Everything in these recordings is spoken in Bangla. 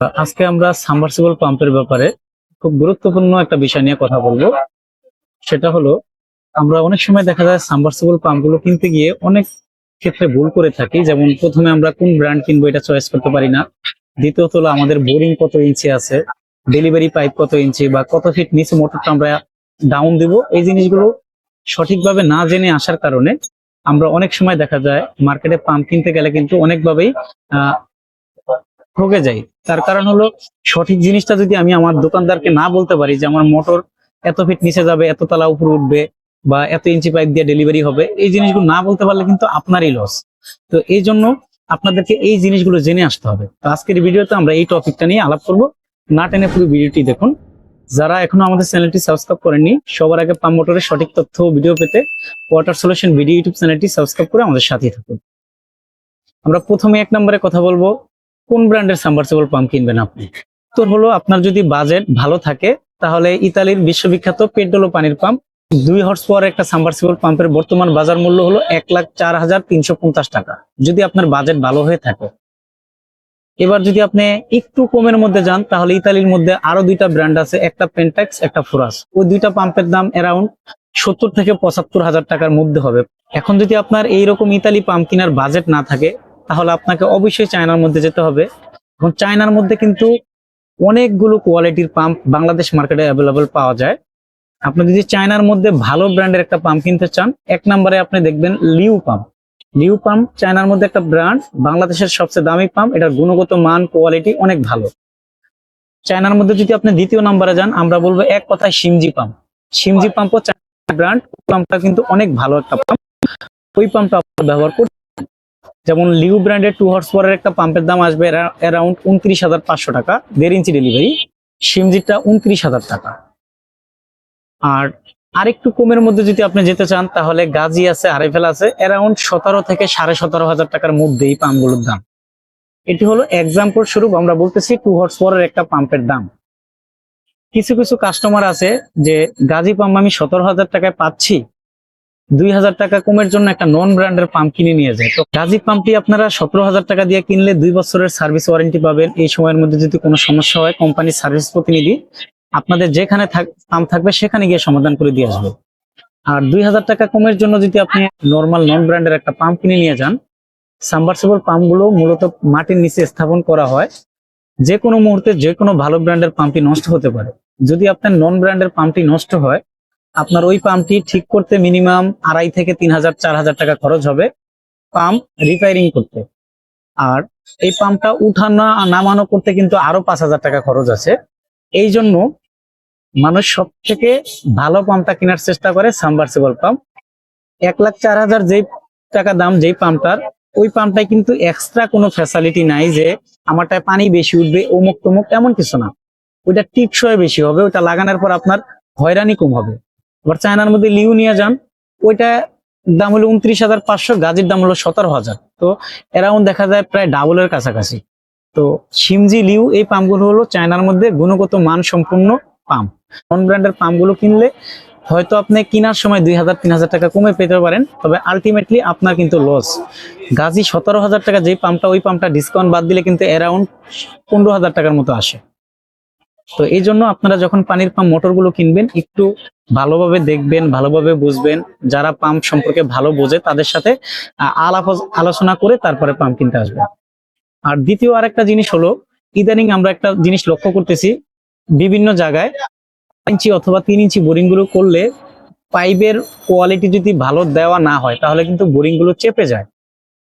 আজকে আমরা সাবমার্সিবল পাম্পের ব্যাপারে খুব গুরুত্বপূর্ণ একটা বিষয় নিয়ে কথা বলব। সেটা হলো, আমরা অনেক সময় দেখা যায় সাবমার্সিবল পাম্পগুলো কিনতে গিয়ে অনেক ক্ষেত্রে ভুল করে থাকি। যেমন প্রথমে আমরা কোন ব্র্যান্ড কিনবো এটা চয়েস করতে পারি না। দ্বিতীয়ত হলো আমাদের বোরিং কত ইঞ্চি আছে ডেলিভারি পাইপ কত ইঞ্চি বা কত ফিট নিচে মোটরটা আমরা ডাউন দিব। এই জিনিসগুলো সঠিকভাবে না জেনে আসার কারণে আমরা অনেক সময় দেখা যায় মার্কেটে পাম্প কিনতে গেলে কিন্তু অনেকভাবেই ঠকে যাই তার কারণ হলো, সঠিক জিনিসটা যদি আমি আমার দোকানদারকে না বলতে পারি যে আমার মোটর এত ফিট নিচে যাবে, এত তলা উপরে উঠবে বা এত ইঞ্চি পাইপ দিয়ে ডেলিভারি হবে, এই জিনিসগুলো না বলতে পারলে কিন্তু আপনারই লস তো এই জন্য আপনাদেরকে এই জিনিসগুলো জেনে আসতে হবে। তো আজকের ভিডিওতে আমরা এই টপিকটা নিয়ে আলাপ করব। না টেনে পুরো ভিডিওটি দেখুন। যারা এখনও আমাদের চ্যানেলটি সাবস্ক্রাইব করেননি, সবার আগে পাম্প মোটরের সঠিক তথ্য ভিডিও পেতে ওয়াটার সলিউশন ভিডিও ইউটিউব চ্যানেলটি সাবস্ক্রাইব করে আমাদের সাথেই থাকুন। আমরা প্রথমে এক নম্বরে কথা বলব কোন ব্র্যান্ডের সাবমার্সিবল পাম্প কিনবেন আপনি? উত্তর হলো, আপনার যদি বাজেট ভালো থাকে, তাহলে ইতালির বিশ্ববিখ্যাত পেট্রোল পানির পাম্প দুই হর্স পাওয়ার একটা সাবমার্সিবল পাম্পের বর্তমান বাজার মূল্য হলো এক লাখ চার হাজার তিনশো পঞ্চাশ টাকা, যদি আপনার বাজেট ভালো হয়ে থাকে। এবার যদি আপনি একটু কমের মধ্যে যান, তাহলে ইতালির মধ্যে আরও দুইটা ব্র্যান্ড আছে, একটা পেন্টাক্স একটা ফোরাস ওই দুইটা পাম্পের দাম অ্যারাউন্ড সত্তর থেকে পঁচাত্তর হাজার টাকার মধ্যে হবে। এখন যদি আপনার এইরকম ইতালি পাম্প কেনার বাজেট না থাকে তাহলে আপনাকে অবশ্যই চায়নার মধ্যে যেতে হবে। এবং চায়নার মধ্যে কিন্তু অনেকগুলো কোয়ালিটির পাম্প বাংলাদেশ মার্কেটে অ্যাভেলেবল পাওয়া যায়। আপনি যদি চায়নার মধ্যে ভালো ব্র্যান্ডের একটা পাম্প কিনতে চান, এক নম্বরে আপনি দেখবেন লিউ পাম্প। লিউ পাম্প চায়নার মধ্যে একটা ব্র্যান্ড, বাংলাদেশের সবচেয়ে দামি পাম্প, এটার গুণগত মান, কোয়ালিটি অনেক ভালো। চায়নার মধ্যে যদি আপনি দ্বিতীয় নম্বরে যান, আমরা বলব এক কথায় সিমজি পাম্প। সিমজি পাম্পও চায়না ব্র্যান্ড, পাম্পটা কিন্তু অনেক ভালো একটা পাম্প। ওই পাম্পটা ব্যবহার করতে যেমন লিউ ব্র্যান্ডের টু হর্স পাওয়ারের একটা পাম্পের দাম আসবে অ্যারাউন্ড উনত্রিশ হাজার পাঁচশো টাকা। দেড় ইঞ্চি ডেলিভারি সিমজিটা উনত্রিশ হাজার টাকা। আর আরেকটু কমের মধ্যে যদি আপনি যেতে চান, তাহলে গাজি আছে আরএফএল আছে অ্যারাউন্ড সতেরো থেকে সাড়ে সতেরো হাজার টাকার মধ্যে এই পাম্পগুলোর দাম। এটি হলো এক্সাম্পল স্বরূপ, আমরা বলতেছি টু হর্স পাওয়ারের একটা পাম্পের দাম। কিছু কিছু কাস্টমার আছে যে গাজি পাম্প আমি সতেরো হাজার টাকায় পাচ্ছি দুই হাজার টাকা কমের জন্য একটা নন ব্র্যান্ডের পাম্প কিনে নিয়ে যায়। তো গাজি পাম্পটি আপনারা সতেরো হাজার টাকা দিয়ে কিনলে দুই বছরের সার্ভিস ওয়ারেন্টি পাবেন। এই সময়ের মধ্যে যদি কোনো সমস্যা হয় কোম্পানির সার্ভিস প্রতিনিধি আপনাদের যেখানে পাম্প থাকবে সেখানে গিয়ে সমাধান করে দিয়ে আসবে। আর দুই হাজার টাকা কমের জন্য যদি আপনি নর্মাল নন ব্র্যান্ডের একটা পাম্প কিনে নিয়ে যান সাবমার্সিবল পাম্পগুলো মূলত মাটির নিচে স্থাপন করা হয়। যে কোনো মুহূর্তে যে কোনো ভালো ব্র্যান্ডের পাম্পটি নষ্ট হতে পারে। যদি আপনার নন ব্র্যান্ডের পাম্পটি নষ্ট হয় আপনার ওই পাম্পটি ঠিক করতে মিনিমাম আড়াই থেকে তিন হাজার, চার হাজার টাকা খরচ হবে পাম্প রিপেয়ারিং করতে। আর এই পাম্পটা উঠানো নামানো করতে কিন্তু আরও পাঁচ হাজার টাকা খরচ আছে। এই জন্য মানুষ সব থেকে ভালো পাম্পটা কেনার চেষ্টা করে সাবমার্সিবল পাম্প। এক লাখ, চার হাজার যেই টাকা দাম যেই পাম্পটার, ওই পাম্পটায় কিন্তু এক্সট্রা কোনো ফ্যাসিলিটি নাই যে আমারটায় পানি বেশি উঠবে অমুক তমুক এমন কিছু না। ওইটা টিকসই বেশি হবে ওটা লাগানোর পর আপনার হয়রানি কম হবে। আবার চায়নার মধ্যে লিউ নিয়ে যান, ওইটা দাম হলো উনত্রিশ হাজার পাঁচশো, গাজির দাম হলো সতেরো হাজার। তো এরাউন্ড দেখা যায় প্রায় ডাবলের কাছাকাছি। তো সিমজি লিউ এই পাম্পগুলো হলো চায়নার মধ্যে গুণগত মান সম্পূর্ণ পাম্প। নন ব্র্যান্ডের পাম্পগুলো কিনলে হয়তো আপনি কেনার সময় দুই হাজার, তিন হাজার টাকা কমে পেতে পারেন, তবে আলটিমেটলি আপনার কিন্তু লস গাজি সতেরো হাজার টাকা যেই পাম্পটা, ওই পাম্পটা ডিসকাউন্ট বাদ দিলে কিন্তু অ্যারাউন্ড পনেরো হাজার টাকার মতো আসে। তো এই জন্য আপনারা যখন পানির পাম্প মোটরগুলো কিনবেন, একটু ভালোভাবে দেখবেন, ভালোভাবে বুঝবেন। যারা পাম্প সম্পর্কে ভালো বোঝে, তাদের সাথে আলাপ, আলোচনা করে তারপরে পাম্প কিনতে আসবেন আর দ্বিতীয় আরেকটা জিনিস হলো, ইদানিং আমরা একটা জিনিস লক্ষ্য করতেছি, বিভিন্ন জায়গায় ইঞ্চি অথবা তিন ইঞ্চি বোরিংগুলো করলে পাইপের কোয়ালিটি যদি ভালো দেওয়া না হয়, তাহলে কিন্তু বোরিংগুলো চেপে যায়।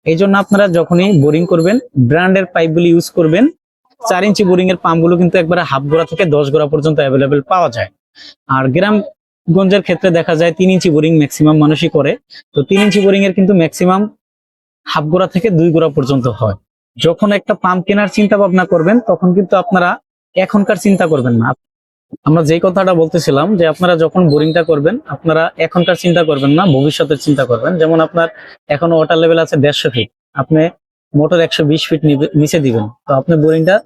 এই জন্য আপনারা যখনই বোরিং করবেন, ব্র্যান্ডের পাইপগুলি ইউজ করবেন চার ইঞ্চি বোরিং এর পাম্পগুলো কিন্তু একবারে হাফ গোড়া থেকে দশ গোড়া পর্যন্ত অ্যাভেলেবেল পাওয়া যায়। আর গ্রাম গঞ্জের ক্ষেত্রে দেখা যায় তিন ইঞ্চি বোরিং ম্যাক্সিমাম মানুষই করে। তো তিন ইঞ্চি বোরিং এর কিন্তু ম্যাক্সিমাম হাফ গোড়া থেকে দুই গোড়া পর্যন্ত হয়। যখন একটা পাম্প কেনার চিন্তা ভাবনা করবেন, তখন কিন্তু আপনারা এখনকার চিন্তা করবেন না। আমরা যেই কথাটা বলতেছিলাম যে আপনারা যখন বোরিংটা করবেন, আপনারা এখনকার চিন্তা করবেন না, ভবিষ্যতের চিন্তা করবেন। যেমন আপনার এখন ওয়াটার লেভেল আছে দেড়শো ফিট আপনি মোটর একশো বিশ ফিট নিচে দিবেন। তো আপনি বোরিংটা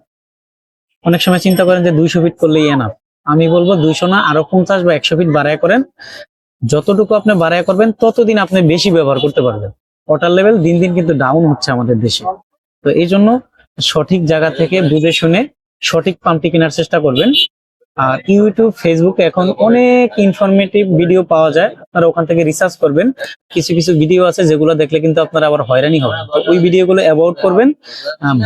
অনেক সময় চিন্তা করেন যে দুইশো ফিট করলেই এনাফ আমি বলব দুইশো না, আরও পঞ্চাশ বা একশো ফিট বাড়ায় করেন। যতটুকু আপনি বাড়ায় করবেন, ততদিন আপনি বেশি ব্যবহার করতে পারবেন। ওয়াটার লেভেল দিন দিন কিন্তু ডাউন হচ্ছে আমাদের দেশে। তো এই জন্য সঠিক জায়গা থেকে বুঝে শুনে সঠিক পাম্পটি কেনার চেষ্টা করবেন। ইউটিউব ফেসবুকে এখন অনেক ইনফরমেটিভ ভিডিও পাওয়া যায়। আপনারা ওখান থেকে রিসার্চ করবেন। কিছু কিছু ভিডিও আছে যেগুলো দেখলে কিন্তু আপনারা আবার হয়রানি হবেন। তো ওই ভিডিওগুলো অ্যাভয়েড করবেন।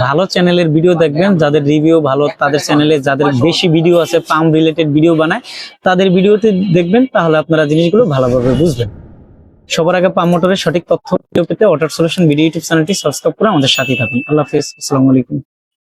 ভালো চ্যানেলের ভিডিও দেখবেন। যাদের রিভিউ ভালো, তাদের চ্যানেলে যাদের বেশি ভিডিও আছে পাম্প রিলেটেড ভিডিও বানায়, তাদের ভিডিওতে দেখবেন, তাহলে আপনারা জিনিসগুলো ভালোভাবে বুঝবেন। সবার আগে পাম মোটরের সঠিক তথ্য পেতে ওয়াটার সলিউশন ভিডিও ইউটিউব চ্যানেলটি সাবস্ক্রাইব করে আমাদের সাথে থাকুন। আল্লাহ হাফিজ। আসসালামু আলাইকুম।